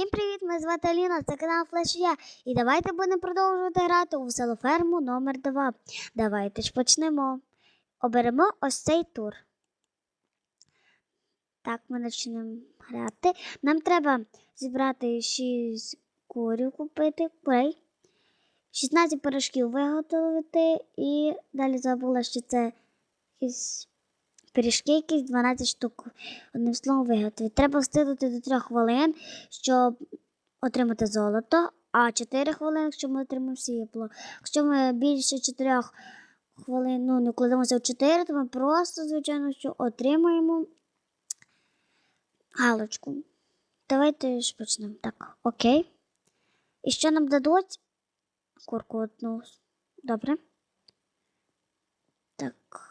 Всім привіт! Мене звати Аліна, це канал Флеш Я. І давайте будемо продовжувати грати у селоферму номер 2 Давайте ж почнемо. Оберемо ось цей тур. Так, ми почнемо грати. Нам треба зібрати 6 курів купити, курей, 16 пирожків виготовити і далі забула, що це якісь пиріжки, якісь 12 штук. Одним словом виготовити. Треба встигнути до 3 хвилин, щоб отримати золото, а 4 хвилини, щоб ми отримаємо срібло. Якщо ми більше 4 хвилин ну, не вкладемося в 4, то ми просто, звичайно, що отримаємо галочку. Давайте ж почнемо. Так, окей. І що нам дадуть? Курку одну. Добре. Так.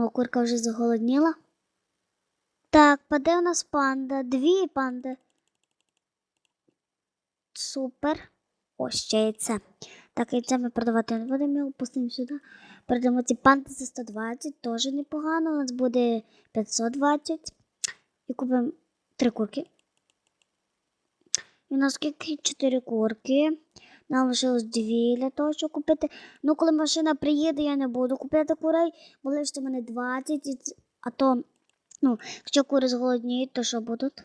О, курка вже заголодніла. Так, паде у нас панда. Дві панди. Супер. Ось ще яйце. Так, яйце ми продавати не будемо, його пустимо сюди. Продамо ці панди за 120, теж непогано. У нас буде 520. І купимо три курки. І у нас скільки 4 курки. Нам лишилось дві для того, щоб купити. Ну, коли машина приїде, я не буду купляти курей, бо лише мене 20, а то, ну, якщо кури зголодніють, то що будуть?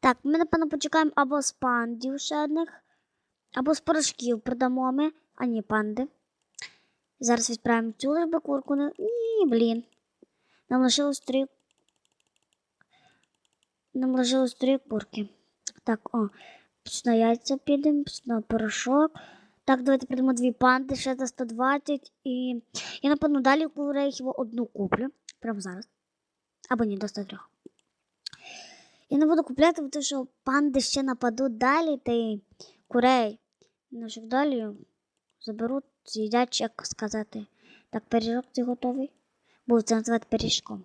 Так, ми, напевно, почекаємо або з пандів ще одних, або з порошків продамо ми, а ні, панди. Зараз відправимо цю лише курку. Не... Ні, блін. Нам лишилось три. Нам лишилось три курки. Так, о, на яйця підемо, на порошок. Так, давайте прийдемо дві панди, ще за 120. І я, напевно, далі хіба одну куплю. Прямо зараз. Або ні, до 103. Я не буду купляти, тому що панди ще нападуть далі, та й курей наших далі заберуть, з'їдять, як сказати. Так, пиріжок цей готовий. Буду це називати пиріжком.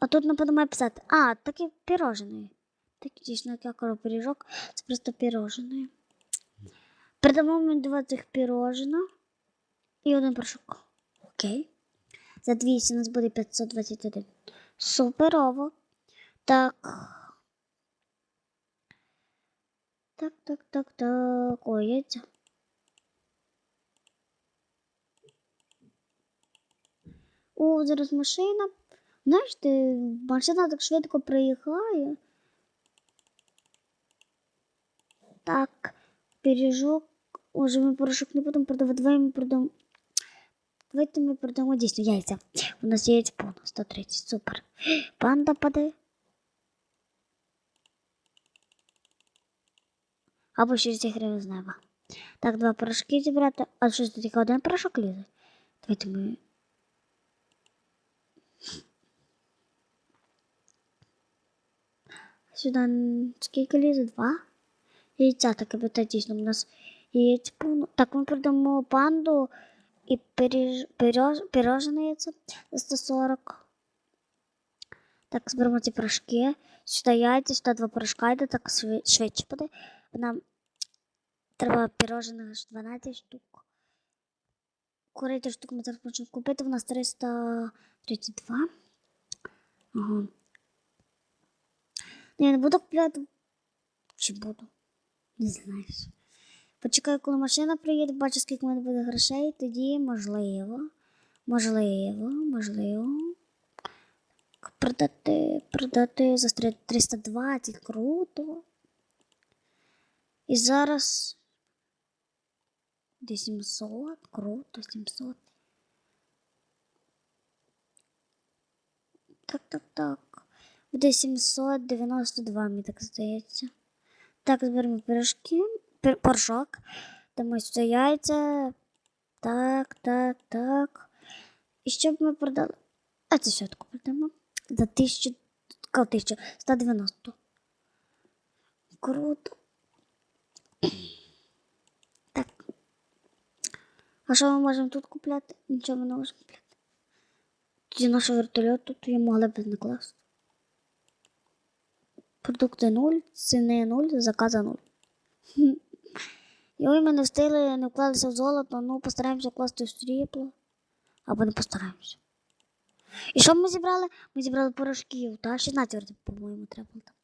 А тут, напевно, має писати. А, такий пірожений. Так дійсно, як я кажу, пиріжок, це просто пірожене. Придамо мені два цих пірожена і один порошок. Окей. За 200 у нас буде 521. Суперово. Так. Так, так, так, так. Ой, яйця. О, зараз машина. Знаєш, ти, машина так швидко приїхає. Так, пиріжок. Може, ми порошок не будемо продавати, давай ми продамо. Давайте ми продамо дійсно яйця. У нас є яйць повно, 130, супер. Панда паде. Або 60 гривень з неба. Так, два порошки зібрати. А що це тільки один порошок лізе? Давайте ми. Сюди н- скільки лізе? Два? Яйця таке буде. У нас яєць повно. Так, ми продамо панду і пиріж, пирожне яйце за 140. Так, зберемо ці порошки. Сюди яйця, сюди два порошка йде, так шви- швидше буде. Нам треба пирожних аж 12 штук. Курей теж штук ми зараз можемо купити. У нас 332. Ага. Ну, я не буду купляти. Чи буду? Не знаєш. Почекаю, коли машина приїде, бачу, скільки мене буде грошей, тоді можливо, можливо, можливо. Продати, продати за 320, круто. І зараз 800, круто, 700. Так, так, так. Буде 792, мені так здається. Так, зберемо пирожки, пир, порошок. Дамо сюди яйця. Так, так, так. І що б ми продали? А це таку продамо. За 1000, кого 1000, 190. Круто. Так. А що ми можемо тут купляти? Нічого ми не можемо купляти. Тоді наш вертольот тут я могла б не класти. Продукти 0, ціни 0, заказа 0. І ой, ми не встигли, не вклалися в золото, ну постараємося вкласти в срібло. Або не постараємося. І що ми зібрали? Ми зібрали порошків, та 16 вроде, по-моєму, треба там.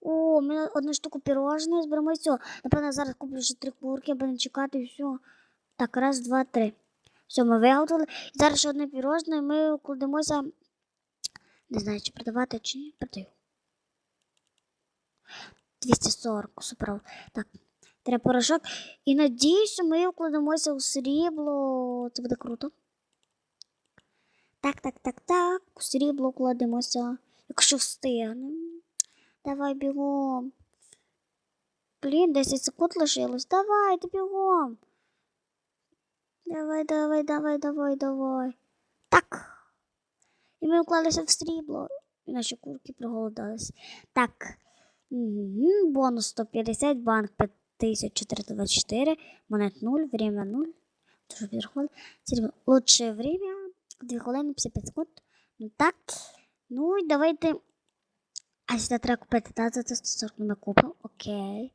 О, ми одну штуку пірожної зберемо все. Напевно, зараз куплю ще три курки, аби не чекати і все. Так, раз, два, три. Все, ми виготовили. І зараз ще одне пірожне, і ми укладемося. Не знаю, чи продавати, чи ні. Продаю. 240, супер. Так, треба порошок. І надіюся, ми укладемося у срібло. Це буде круто. Так, так, так, так. У срібло укладемося. Якщо встигнемо. Давай бігом. Блін, 10 секунд лишилось. Давай, ти бігом. Давай, давай, давай, давай, давай. Так. І ми вклалися в срібло. І наші курки проголодались. Так. Бонус 150, банк 5424, монет 0, время 0. Дуже підрахували. Срібло. Лучше время. 2 хвилини 55 секунд. Ну так. Ну і давайте. А сюди треба купити, та за 140 ми купимо. Окей.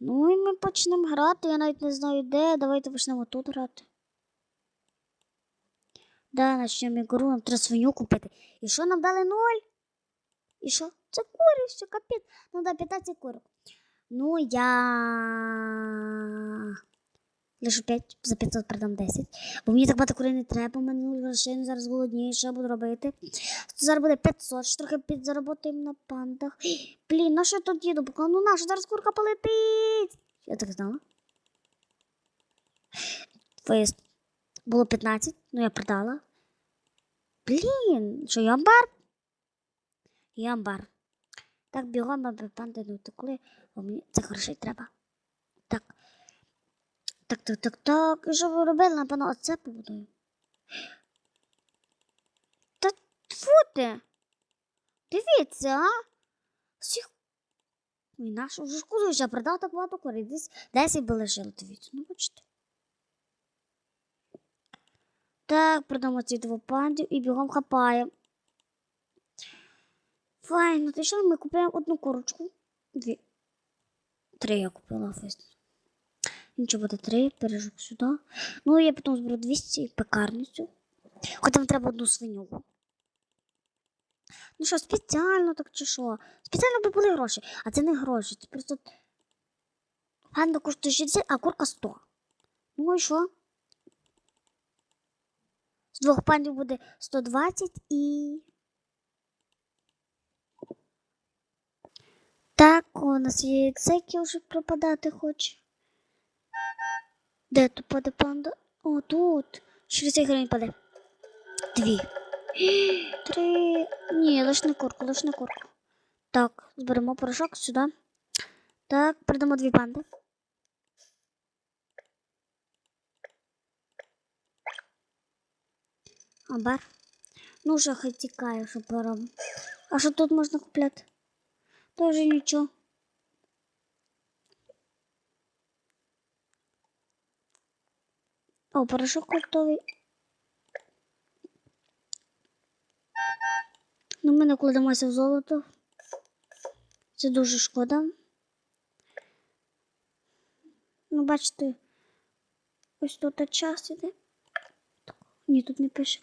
Ну і ми почнемо грати. Я навіть не знаю де. Давайте почнемо тут грати. Да, почнемо ігру, нам треба свиню купити. І що нам дали ноль? І що? Це курі, капець. Ну да, 15 курок. Ну я. Лише 5 за 500 продам 10. Бо мені так багато курей не треба, у мене грошей, зараз голодніше, що я буду робити. Зараз буде 500, що трохи підзаработаємо на пандах. Блін, на що я тут їду? Поки ну наша зараз курка полетить. Я так знала. Виїзд. Було 15, ну я продала. Блін, що я амбар? Я амбар. Так, бігом, аби панди не втекли, бо мені це грошей треба. Так. Так, так, так, так. І що ви робили? Напевно, оце побудую. Та фу ти. Дивіться, а? Всіх. Ой, наш вже шкоду, я продав так багато курей. Десь 10 би лишило, дивіться. Ну, бачите. Так, продамо ці двох пандів і бігом хапаємо. Файно, ти що ми купуємо одну курочку. Дві. Три я купила фест. Нічого буде три, пиріжок сюди. Ну, я потім зберу 200 і пекарницю. Хоча нам треба одну свиню. Ну що, спеціально так чи що? Спеціально би були гроші. А це не гроші, це просто. Панда коштує 60, а курка 100. Ну і що? З двох пандів буде 120 і. Так, у нас є яйцеки вже пропадати хоче. Де тут паде панда? О, тут. 60 гривень паде. Дві. Три. Ні, лиш не курку, лиш не курку. Так, зберемо порошок сюди. Так, продамо дві панди. Амбар. Ну, вже хай тікає, що пора. А що тут можна купляти? Тоже нічого. О, порошок готовий. Ну, ми не кладемося в золото. Це дуже шкода. Ну, бачите, ось тут час іде. Ні, тут не пише.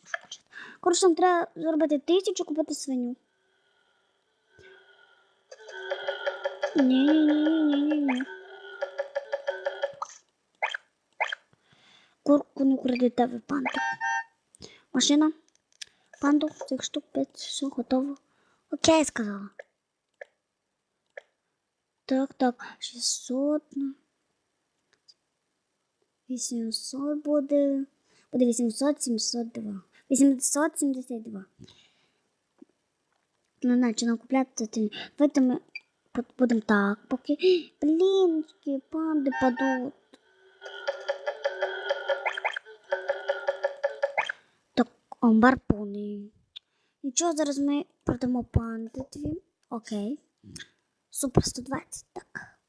Коротше, нам треба зробити тисячу, купити свиню. Не, не, не, не, не, не. Курку, не гради тебе панто? Машина? Панто, всех штук, пет, все готово. Окей, е сказала. Так, так, 600. 800 буде. Буде 800, 702. 872. Ну, наче накупляти. Давайте ми будемо так, поки. Блінські панди падуть. Так, амбар повний. Нічого, зараз ми продамо панди дві. Окей. Супер 120, так.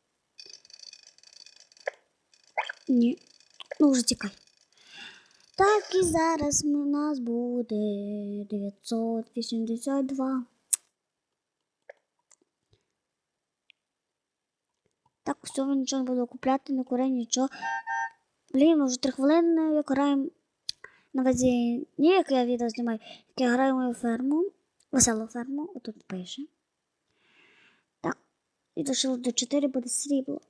Ні. Ну, вже тікай. Так, і зараз у нас буде 982. Так, ми нічого не буду купляти, не курей, нічого. Блін, вже три хвилини як граємо на увазі ні, як я відео знімаю, як я граю мою ферму, веселу ферму, отут пише. Так, і дошило до 4 буде срібло.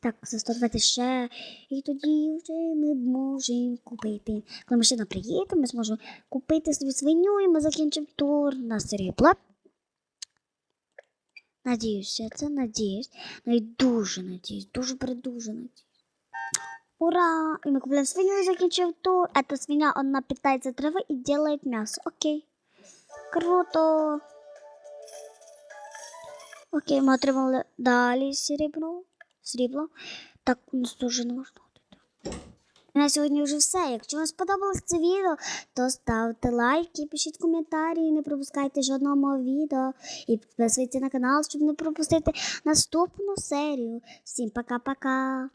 Так, за 120 ще. І тоді вже ми можемо купити. Коли машина приїде, ми зможемо купити собі свиню і ми закінчимо тур на срібло. Надіюся, це надіюсь. Ну і дуже надіюсь, дуже передуже надіюсь. Ура! И мы купляем свинью и закінчив тур. Эта свинья, она питается травой и делает мясо. Окей. Круто. Окей, ми отримали далі срібло. Срібло. Так, у нас дуже не можна ходити. На сьогодні вже все. Якщо вам сподобалось це відео, то ставте лайки, пишіть коментарі, не пропускайте жодного мого відео. І підписуйтесь на канал, щоб не пропустити наступну серію. Всім пока-пока.